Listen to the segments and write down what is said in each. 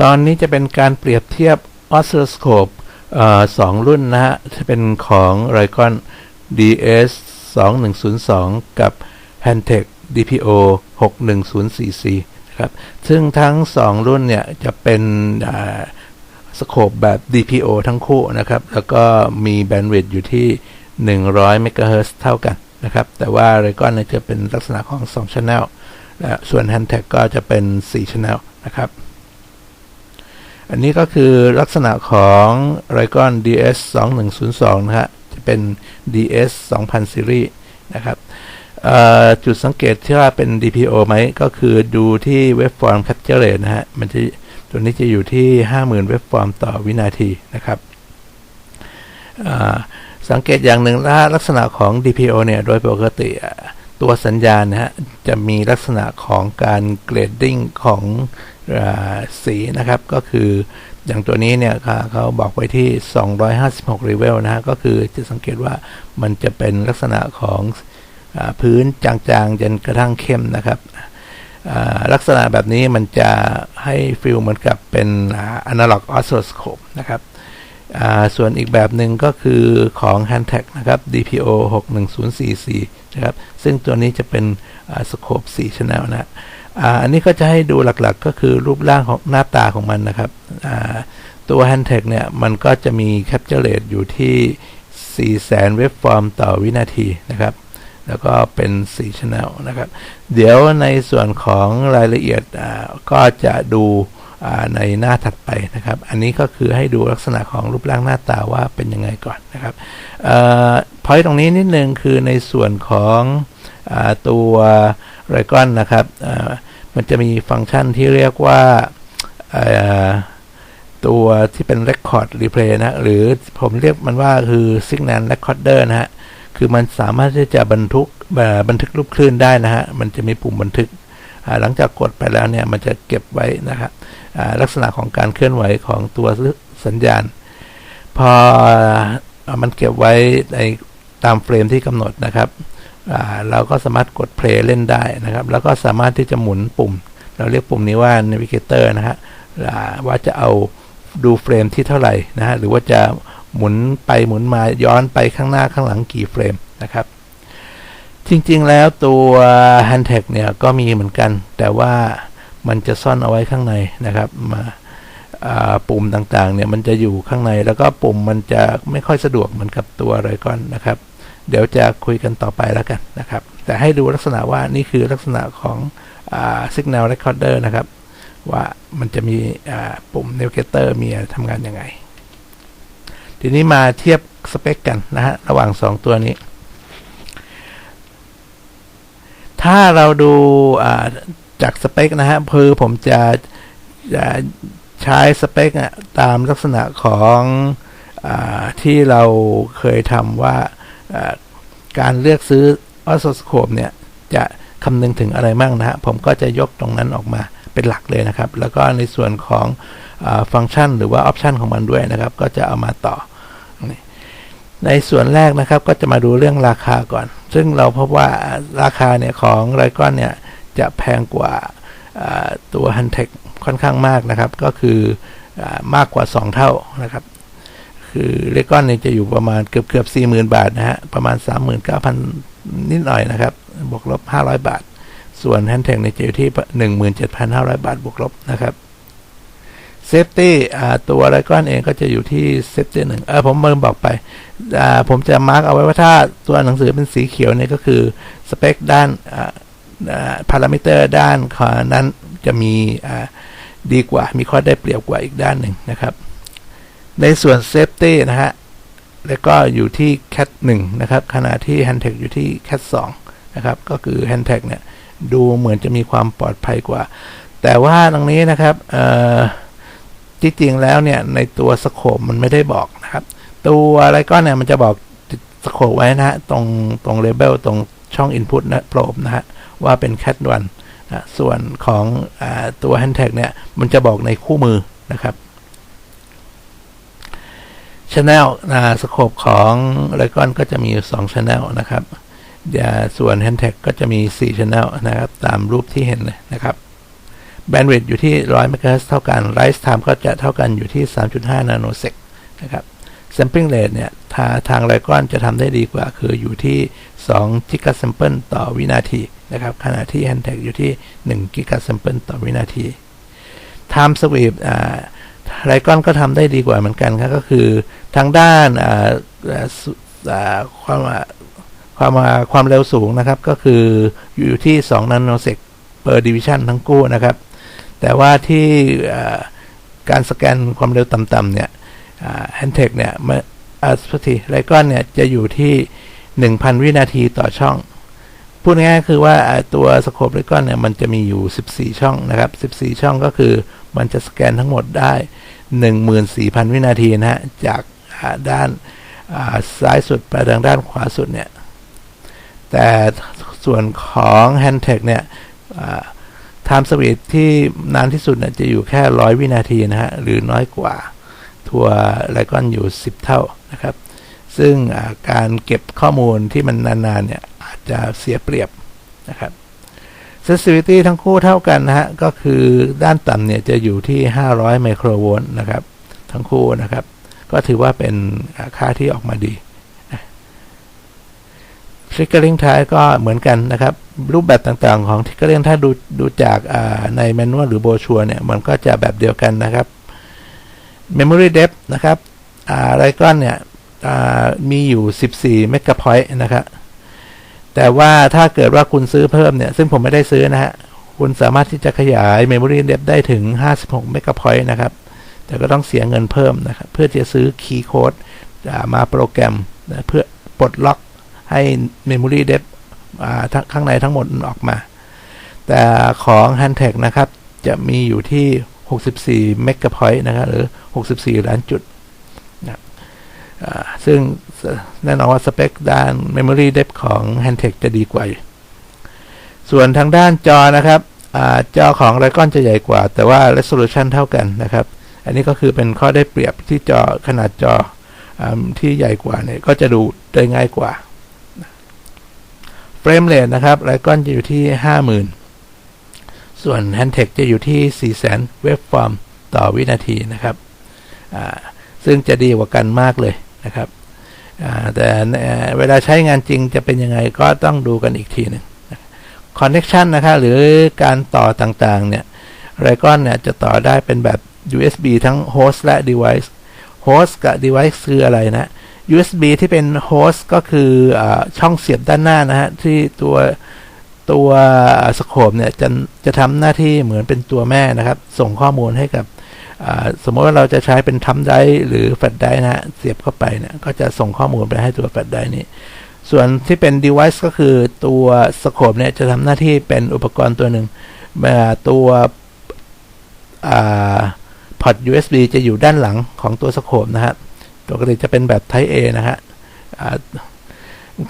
ตอนนี้จะเป็นการเปรียบเทียบออส l ลสโคปสองรุ่นนะฮะจะเป็นของ r i c o n DS 2102 กับ Handtech DPO 610cc นะครับซึ่งทั้ง 2 รุ่นเนี่ยจะเป็นสโคปแบบ DPO ทั้งคู่นะครับ แล้วก็มีแบนด์วิดต์อยู่ที่ 100 MHz เท่ากันนะครับ แต่ว่า r i c o n เนี่ยจะเป็นลักษณะของ 2 Channel และส่วน Handtech ก็จะเป็น 4 Channel นะครับ อันนี้ก็คือลักษณะของ r i c o n DS 2102นะฮะจะเป็น DS 2000 Series นะครับจุดสังเกตที่ว่าเป็น DPO ไหมก็คือดูที่เว็บฟอร์ม Capture Rate นะฮะ มันจะตัวนี้จะอยู่ที่ 50,000เว็บฟอร์มต่อวินาทีนะครับสังเกตอย่างหนึ่งว่าลักษณะของ DPO เนี่ย โดยปกติตัวสัญญาณนะฮะ จะมีลักษณะของการเกรดดิ้งของ สีนะครับ ก็คืออย่างตัวนี้เนี่ยเขาบอกไว้ที่ 256 level นะฮะ ก็คือจะสังเกตว่ามันจะเป็นลักษณะของอพื้นจางๆ จนกระทั่งเข้มนะครับ ลักษณะแบบนี้มันจะให้ฟิลเหมือนกับเป็น analog oscilloscope นะครับส่วนอีกแบบหนึ่งก็คือของ h a n t e c นะครับ DPO 61044 นะครับ ซึ่งตัวนี้จะเป็นสโคป4 channel นะ อันนี้ก็จะให้ดูหลักๆ ก็คือรูปร่างของหน้าตาของมันนะครับ ตัว Handtech เนี่ย มันก็จะมี capture rate อยู่ที่ 400,000เว็บฟอร์มต่อวินาทีนะครับ แล้วก็เป็น4 channel นะครับ เดี๋ยวในส่วนของรายละเอียดก็จะดูในหน้าถัดไปนะครับ อันนี้ก็คือให้ดูลักษณะของรูปร่างหน้าตาว่าเป็นยังไงก่อนนะครับพอยตรงนี้นิดนึงคือในส่วนของอตัวไรกอนนะครับ มันจะมีฟังก์ชันที่เรียกว่าตัวที่เป็น Record Replay นะ หรือผมเรียกมันว่าคือ Signal Recorder นะฮะ คือมันสามารถที่จะบันทึกบันทึกรูปคลื่นได้นะฮะ มันจะมีปุ่มบันทึก หลังจากกดไปแล้วเนี่ย มันจะเก็บไว้นะครับลักษณะของการเคลื่อนไหวของตัวสัญญาณ พอมันเก็บไว้ในตามเฟรมที่กำหนดนะครับ เราก็สามารถกดเพลย์เล่นได้นะครับ แล้วก็สามารถที่จะหมุนปุ่ม เราเรียกปุ่มนี้ว่า navigator นะฮะว่าจะเอาดูเฟรมที่เท่าไหร่นะฮะหรือว่าจะหมุนไปหมุนมาย้อนไปข้างหน้าข้างหลังกี่เฟรมนะครับ จริงๆแล้วตัว Handtech เนี่ยก็มีเหมือนกัน แต่ว่ามันจะซ่อนเอาไว้ข้างในนะครับมาปุ่มต่างๆเนี่ยมันจะอยู่ข้างในแล้วก็ปุ่มมันจะไม่ค่อยสะดวกเหมือนกับตัวไรก่อนนะครับ เดี๋ยวจะคุยกันต่อไปแล้วกันนะครับ แต่ให้ดูลักษณะว่านี่คือลักษณะของ Signal Recorder นะครับ ว่ามันจะมีปุ่ม Navigator มีทำงานยังไง ทีนี้มาเทียบสเปคกันนะฮะระหว่าง 2 ตัวนี้ ถ้าเราดูจากสเปคนะฮะคือผมจะจะใช้สเปคตามลักษณะของอที่เราเคยทำว่า การเลือกซื้อออสโคปเนี่ยจะคำนึงถึงอะไรมั่งนะฮะผมก็จะยกตรงนั้นออกมาเป็นหลักเลยนะครับ แล้วก็ในส่วนของอฟังก์ชัน หรือว่าออปชันของมันด้วยนะครับ ก็จะเอามาต่อ ในส่วนแรกนะครับก็จะมาดูเรื่องราคาก่อน ซึ่งเราพบว่าราคาเนี่ยของไรก้อนเนี่ยจะแพงกว่าตัว h ันเทคค่อนข้างมากนะครับ ก็คืออมากกว่า 2 เท่านะครับ คือเลกอนเนี่ยจะอยู่ประมาณเกือบเกือบสี่หมื่นบาทนะฮะ ประมาณ39,000นิดหน่อยนะครับ บวกลบ500บาท ส่วน h ันเทคเนี่ยจะอยู่ที่17,500บาท บวกลบนะครับเซฟตี้ตัวไรก้อนเองก็จะอยู่ที่เซฟตี้หนึ่งเออผมเมิมบอกไป ผมจะมาร์กเอาไว้ว่าถ้าตัวหนังสือเป็นสีเขียวเนี่ยก็คือ สเปคด้านพารามิเตอร์ด้านขนั้นจะมีดีกว่ามีข้อได้เปรียบกว่าอีกด้านหนึ่งนะครับ ในส่วนเซฟตี้นะฮะ แล้วก็อยู่ที่ cat 1 นะครับ ขณะที่ handtech อยู่ที่ cat 2 นะครับ ก็คือ handtech เนี่ย ดูเหมือนจะมีความปลอดภัยกว่า แต่ว่าตรงนี้นะครับที่จริงแล้วเนี่ย ในตัวสโคปมันไม่ได้บอกนะครับ ตัวอะไรก็เนี่ย มันจะบอกสโคปไว้นะฮะ ตรงตรงเลเบลตรงช่อง Input นะโปรบนะฮะ ว่าเป็น cat 1นะส่วนของอตัว handtag เนี่ย มันจะบอกในคู่มือนะครับ channel นะสโคปของไรกอนก็จะมี2 channel นะครับส่วน handtag ก็จะมี 4 channel นะครับ ตามรูปที่เห็นเลยนะครับแบนด์วิดต์อยู่ที่ 100 MHz เท่ากัน Rise Time ก็จะเท่ากันอยู่ที่ 3.5 นาโนเซกนะครับ Sampling Rate เนี่ยทาทางไลกอนจะทำได้ดีกว่า คืออยู่ที่2กิกะแซมเปิลต่อวินาทีนะครับ ขณะที่ Handtech อยู่ที่1กิกะแซมเปิลต่อวินาที Time Sweep อ่า ไลกอนก็ทำได้ดีกว่าเหมือนกันครับก็คือทางด้านอ่าอ่าความความความเร็วสูงนะครับ ก็คืออยู่ที่ 2 นาโนเซก per division ทั้งคู่นะครับ แต่ว่าที่การสแกนความเร็วต่ำๆเนี่ยแฮนเทคเนี่ยมาอาสทีไลกอนเนี่ยจะอยู่ที่ 1,000 วินาทีต่อช่อง พูดง่ายๆคือว่าตัวสโคปไลกอนเนี่ยมันจะมีอยู่ 14 ช่องนะครับ 14 ช่องก็คือมันจะสแกนทั้งหมดได้ 14,000 วินาทีนะฮะ จากด้านซ้ายสุดไปทางด้านขวาสุดเนี่ย แต่ส่วนของ h a n d t e c h เนี่ย time speed ที่นานที่สุดเนี่ยจะอยู่แค่ร้อยวินาทีนะฮะ หรือน้อยกว่า ทัวร์ไลกอนอยู่ 10 เท่านะครับ ซึ่งการเก็บข้อมูลที่มันนานๆเนี่ยอาจจะเสียเปรียบนะครับ sensitivity ทั้งคู่เท่ากันนะฮะ ก็คือด้านต่ำเนี่ยจะอยู่ที่ 500 ไมโครโวลต์นะครับ ทั้งคู่นะครับ ก็ถือว่าเป็นค่าที่ออกมาดี triggering type ก็เหมือนกันนะครับ รูปแบบต่างๆของ triggering ถ้าดูดูจากในแมนนวลหรือโบชัวเนี่ย มันก็จะแบบเดียวกันนะครับ memory depth นะครับอะไรก้อนเนี่ย มีอยู่ 14 megapoint นะครับแต่ว่าถ้าเกิดว่าคุณซื้อเพิ่มเนี่ย ซึ่งผมไม่ได้ซื้อนะฮะ คุณสามารถที่จะขยาย memory depth ได้ถึง 56 megapoint นะครับ แต่ก็ต้องเสียเงินเพิ่มนะครับ เพื่อจะซื้อ key code มาโปรแกรมเพื่อปลดล็อกให้ memory depth ข้างในทั้งหมดออกมา แต่ของ Handtech นะครับ จะมีอยู่ที่ 64 เมกะพอยต์นะครับ หรือ 64 ล้านจุด ซึ่งแน่นอนว่าสเปคด้าน memory depth ของ Handtech จะดีกว่า ส่วนทางด้านจอนะครับอจอของ r ก c o n จะใหญ่กว่า แต่ว่า resolution เท่ากันนะครับ อันนี้ก็คือเป็นข้อได้เปรียบที่จอขนาดจออที่ใหญ่กว่าเนี่ยก็จะดูได้ง่ายกว่าเฟรมเรทนะครับไลกอนจะอยู่ที่ 50,000 ส่วน Handtech จะอยู่ที่ 400,000เว็บฟอร์มต่อวินาทีนะครับซึ่งจะดีกว่ากันมากเลย นะครับแต่เวลาใช้งานจริงจะเป็นยังไงก็ต้องดูกันอีกทีหนึ่ง Connection นะครับหรือการต่อต่างๆเนี่ยไรก้อนเนี่ยจะต่อได้เป็นแบบ USB ทั้ง host และ device host กับ device คืออะไรนะ USB ที่เป็นโฮสต์ก็คืออช่องเสียบด้านหน้านะฮะที่ตัวตัวสโคปเนี่ยจะจะทำหน้าที่เหมือนเป็นตัวแม่นะครับ ส่งข้อมูลให้กับ สมมติว่าเราจะใช้เป็นทัมไดหรือแฟลชไดนะฮะเสียบเข้าไปเนี่ยก็จะส่งข้อมูลไปให้ตัวแฟลชไดนี้ ส่วนที่เป็น device ก็คือตัวสโคปเนี่ยจะทำหน้าที่เป็นอุปกรณ์ตัวหนึ่งตัวพอร์ต USB จะอยู่ด้านหลังของตัวสโคปนะฮะปกติจะเป็นแบบ Type A นะฮะ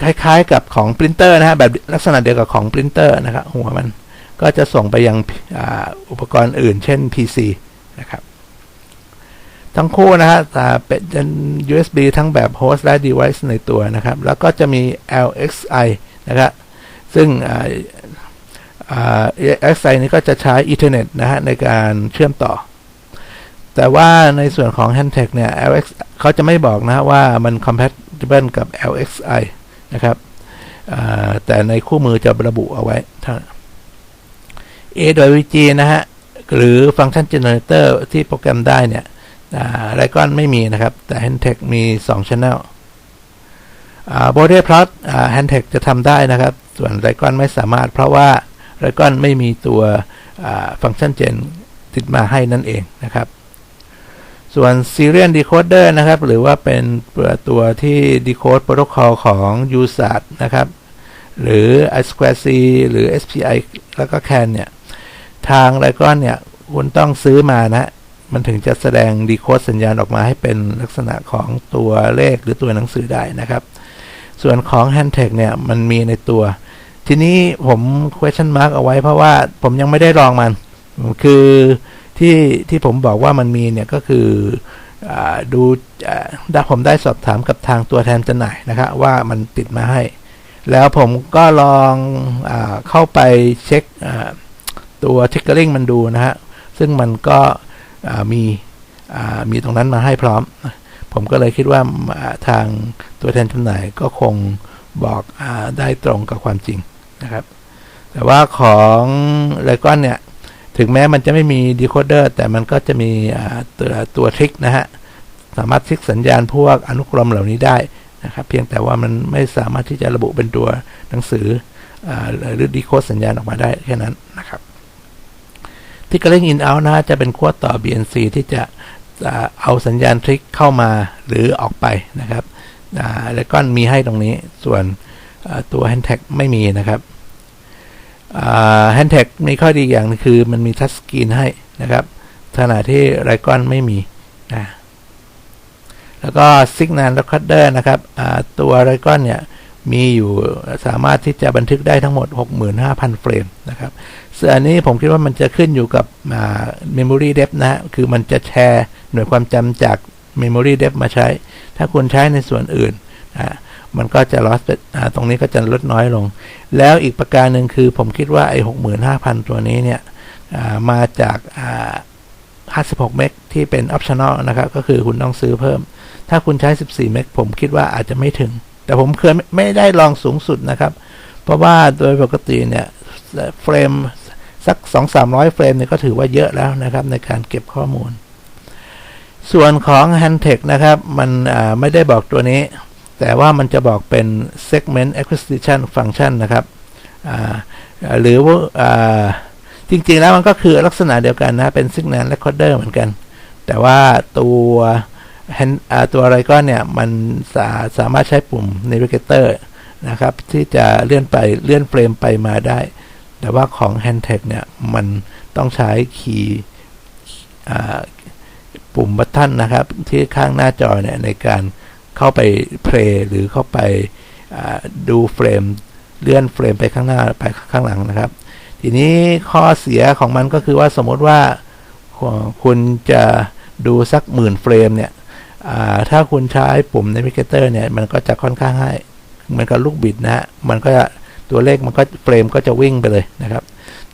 คล้ายๆกับของปรินเตอร์นะฮะแบบลักษณะเดียวกับของปรินเตอร์นะครับหัวมันก็จะส่งไปยังอุปกรณ์อื่น เช่น PC นะครับ ทั้งคู่นะฮะเป็น USB ทั้งแบบ host และ device ในตัวนะครับ แล้วก็จะมี LXI นะครับซึ่ง LXI นี้ก็จะใช้ Ethernet นะฮะในการเชื่อมต่อ แต่ว่าในส่วนของ Handtech เนี่ย LX เขาจะไม่บอกนะว่ามัน compatible กับ LXI นะครับแต่ในคู่มือจะระบุเอาไว้ท่า AWG นะฮะ หรือ Function Generator ที่โปรแกรมได้เนี่ย ไรก้อนไม่มีนะครับ แต่ Handtech มี2 Channel โบเดพลอตแฮนเทคจะทำได้นะครับ ส่วนไรก้อนไม่สามารถ เพราะว่าไรก้อนไม่มีตัวฟังก์ชันเจนติดมาให้นั่นเองนะครับ ส่วน Serial Decoder นะครับ หรือว่าเป็นตัวที่ decode protocol ของ USAT นะครับ หรือ I2C หรือ SPI แล้วก็ CAN เนี่ย ทางไรก้อนเนี่ย คุณต้องซื้อมานะ มันถึงจะแสดง decode สัญญาณออกมาให้เป็นลักษณะของตัวเลขหรือตัวหนังสือได้นะครับ ส่วนของ Handtech เนี่ย มันมีในตัว ทีนี้ผม question mark เอาไว้เพราะว่าผมยังไม่ได้ลองมัน คือที่ที่ผมบอกว่ามันมีเนี่ยก็คืออดูได้ผมได้สอบถามกับทางตัวแทนจำหน่ายนะครับว่ามันติดมาให้ แล้วผมก็ลองอเข้าไปเช็คตัว triggering มันดูนะฮะซึ่งมันก็ มีมีตรงนั้นมาให้พร้อม ผมก็เลยคิดว่าทางตัวแทนจำหน่ายก็คงบอกอได้ตรงกับความจริงนะครับ แต่ว่าของไรก้อนเนี่ย ถึงแม้มันจะไม่มีดีโคเดอร์แต่มันก็จะมีตัวตัวทริกนะฮะ สามารถทริกสัญญาณพวกอนุกรมเหล่านี้ได้นะครับ เพียงแต่ว่ามันไม่สามารถที่จะระบุเป็นตัวหนังสืออหรือดีโคดสัญญาณออกมาได้แค่นั้นนะครับ ที่กระเล่งอินเอานะฮะจะเป็นขั้วต่อ BNC ที่จะเอาสัญญาณทริกเข้ามาหรือออกไปนะครับแล้วก็มีให้ตรงนี้ส่วนตัว Hand Tag ไม่มีนะครับแฮนด์แท็กมีข้อดีอย่างคือมันมีทัชสกรีนให้นะครับขณะที่ไรก้อนไม่มีนะแล้วก็ Signal Recorder นะครับตัวไรก้อนเนี่ย มีอยู่สามารถที่จะบันทึกได้ทั้งหมด 65,000 เฟรมนะครับส่วนอันนี้ผมคิดว่ามันจะขึ้นอยู่กับอ่า Memory Depth นะฮะคือมันจะแชร์หน่วยความจำจาก Memory Depth มาใช้ ถ้าคุณใช้ในส่วนอื่นอ่ามันก็จะ loss อ่าตรงนี้ก็จะลดน้อยลง แล้วอีกประการหนึ่งคือผมคิดว่าไอ้65,000 ตัวนี้เนี่ยมาจาก56 เมกที่เป็น optional นะครับ ก็คือคุณต้องซื้อเพิ่ม ถ้าคุณใช้ 14 เมกผมคิดว่าอาจจะไม่ถึง แต่ผมเคยไม่ได้ลองสูงสุดนะครับ เพราะว่าโดยปกติเนี่ยเฟรมสัก 2-300 เฟรมเนี่ยก็ถือว่าเยอะแล้วนะครับ ในการเก็บข้อมูล ส่วนของ Handtech นะครับ มันไม่ได้บอกตัวนี้ แต่ว่ามันจะบอกเป็น segment acquisition function นะครับหรือว่าอ่าจริงๆแล้วมันก็คือลักษณะเดียวกันนะ เป็น signal recorder เหมือนกัน แต่ว่าตัว ตัวอะไรก็เนี่ย มันสาสามารถใช้ปุ่ม navigator นะครับ ที่จะเลื่อนไปเลื่อนเฟรมไปมาได้ แต่ว่าของ handtech เนี่ย มันต้องใช้คีย์ปุ่มบัตทันนะครับ ที่ข้างหน้าจอเนี่ย ในการเข้าไปเพลย์หรือเข้าไปดูเฟรมเลื่อนเฟรมไปข้างหน้าไปข้างหลังนะครับ ทีนี้ข้อเสียของมันก็คือว่าสมมติว่าคุณจะดูสักหมื่นเฟรมเนี่ย ถ้าคุณใช้ปุ่ม Navigator เนี่ย มันก็จะค่อนข้างให้เหมือนกับลูกบิดนะฮะ มันก็จะตัวเลขมันก็เฟรมก็จะวิ่งไปเลยนะครับ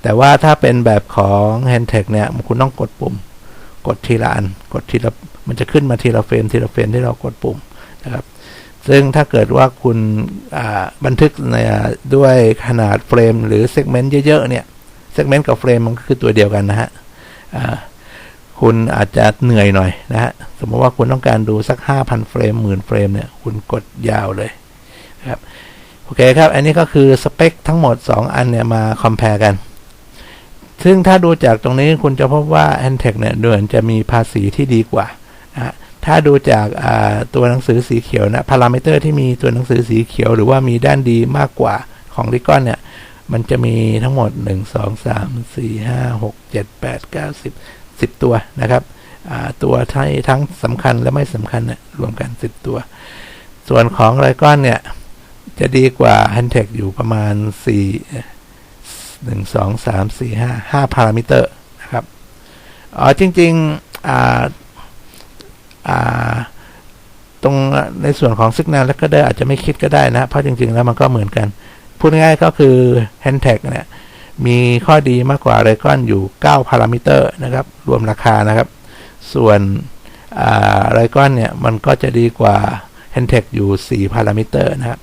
แต่ว่าถ้าเป็นแบบของ Handtech เนี่ย คุณต้องกดปุ่ม กดทีละอัน กดทีละ มันจะขึ้นมาทีละเฟรมทีละเฟรมที่เรากดปุ่มนะครับ ซึ่งถ้าเกิดว่าคุณบันทึกในด้วยขนาดเฟรมหรือเซกเมนต์เยอะๆเนี่ย เซกเมนต์กับเฟรมมันก็คือตัวเดียวกันนะฮะ คุณอาจจะเหนื่อยหน่อยนะฮะสมมติว่าคุณต้องการดูสัก 5,000 เฟรมหมื่นเฟรมเนี่ย คุณกดยาวเลยครับโอเคครับ อันนี้ก็คือสเปคทั้งหมด 2 อันเนี่ยมาคอมเพลกัน ซึ่งถ้าดูจากตรงนี้คุณจะพบว่า a n t e c เนี่ยเดือนจะมีภาษีที่ดีกว่านะถ้าดูจากตัวหนังสือสีเขียวนะพารามิเตอร์ที่มีตัวหนังสือสีเขียว หรือว่ามีด้านดีมากกว่าของริกอนเนี่ย มันจะมีทั้งหมด 1 2 3 4 5 6 7 8 9 10 10 ตัวนะครับตัวทั้งทั้งสำคัญและไม่สำคัญนะรวมกัน 10 ตัว ส่วนของไรก้อนเนี่ย จะดีกว่า h a n t e c อยู่ประมาณ 4 1 2 3 4 5 5พารามิเตอร์นะครับอ๋อจริงๆอ่าตรงในส่วนของ Signal แล้วก็ได้อาจจะไม่คิดก็ได้นะ เพราะจริงๆแล้วมันก็เหมือนกัน พูดง่ายก็คือ Handtag เนี่ย มีข้อดีมากกว่าไรก้อนอยู่ 9 พารามิเตอร์นะครับ รวมราคานะครับ ส่วนไรก้อนเนี่ย มันก็จะดีกว่า Handtag อยู่ 4 พารามิเตอร์นะครับ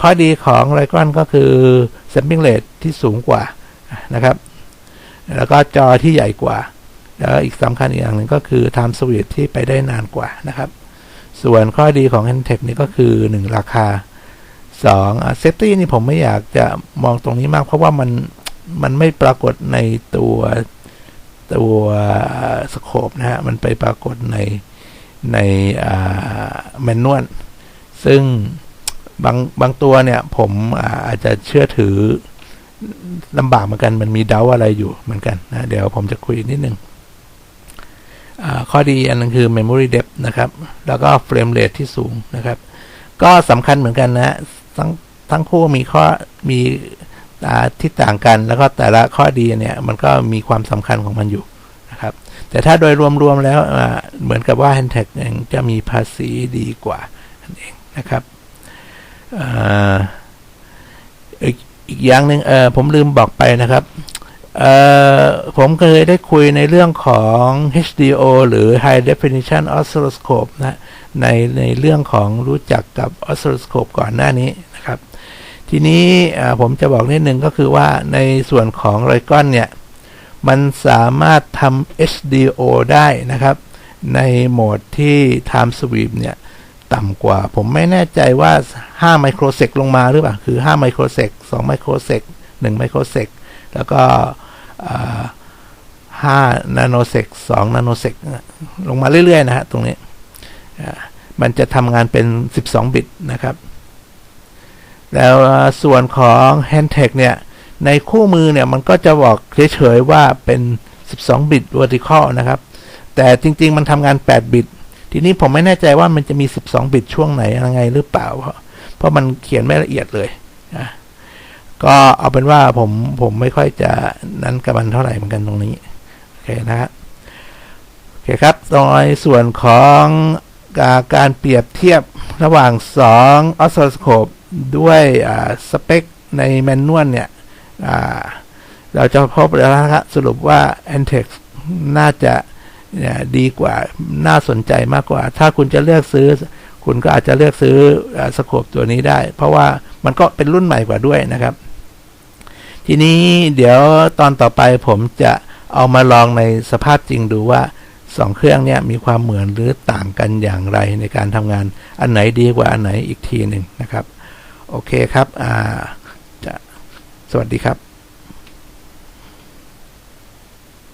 ข้อดีของไรก้อนก็คือ sampling rate ที่สูงกว่านะครับ แล้วก็จอที่ใหญ่กว่า แล้วอีกสำคัญอีกอย่างหนึ่งก็คือ time s w i t ที่ไปได้นานกว่านะครับ ส่วนข้อดีของ Handtech นี่ก็คือ 1 ราคา2 safety นี่ผมไม่อยากจะมองตรงนี้มากเพราะว่ามัน มันไม่ปรากฏในตัวตัวสโคปนะฮะ มันไปปรากฏในในแมนนวลซึ่งบางบางตัวเนี่ย ผมอาจจะเชื่อถือลำบากเหมือนกัน มันมีเดาอะไรอยู่เหมือนกันนะ เดี๋ยวผมจะคุยนิดนึงข้อดีอันนึงคือ memory depth นะครับ แล้วก็ frame rate ที่สูงนะครับ ก็สำคัญเหมือนกันนะ ทั้งทั้งคู่มีข้อมี ที่ต่างกันแล้วก็แต่ละข้อดีเนี่ยมันก็มีความสำคัญของมันอยู่นะครับ แต่ถ้าโดยรวมๆแล้วเหมือนกับว่า Handtech เองจะมีภาษีดีกว่านั่นเองนะครับอีกอีกอย่างหนึ่งเออผมลืมบอกไปนะครับผมเคยได้คุยในเรื่องของ HDO หรือ High Definition Oscilloscope นะในในเรื่องของรู้จักกับ Oscilloscope ก่อนหน้านี้นะครับ ทีนี้ผมจะบอกนิดนึงก็คือว่าในส่วนของไรก้อนเนี่ย มันสามารถทำ HDO ได้นะครับ ในโหมดที่ time sweep เนี่ย ต่ำกว่า ผมไม่แน่ใจว่า 5 ไมโครเซกลงมาหรือเปล่า คือ 5 ไมโครเซก2ไมโครเซก1ไมโครเซกแล้วก็5นาโนเซก2นาโนเซกลงมาเรื่อย ๆ นะฮะตรงนี้ มันจะทำงานเป็น 12 บิตนะครับ แล้วส่วนของ Handtech เนี่ย ในคู่มือเนี่ย มันก็จะบอกเฉยๆว่าเป็น 12 บิต vertical นะครับ แต่จริงๆ มันทำงาน 8 บิต ทีนี้ผมไม่แน่ใจว่ามันจะมี 12 บิตช่วงไหนยังไงหรือเปล่า เพราะเพราะมันเขียนไม่ละเอียดเลยนะก็เอาเป็นว่าผมผมไม่ค่อยจะนั้นกับมันเท่าไหร่เหมือนกันตรงนี้ โอเคนะฮะโอเคครับตรงในส่วนของการเปรียบเทียบระหว่าง2 oscilloscope ด้วยสเปคในแมนนวลเนี่ยเราจะพบแล้วนะครับสรุปว่า Antex น่าจะดีกว่าน่าสนใจมากกว่า ถ้าคุณจะเลือกซื้อ คุณก็อาจจะเลือกซื้อสโคปตัวนี้ได้ เพราะว่ามันก็เป็นรุ่นใหม่กว่าด้วยนะครับ ทีนี้เดี๋ยวตอนต่อไปผมจะเอามาลองในสภาพจริงดูว่าสองเครื่องเนี่ยมีความเหมือนหรือต่างกันอย่างไรในการทำงานอันไหนดีกว่าอันไหนอีกทีหนึ่งนะครับ โอเคครับ อ่าจะสวัสดีครับ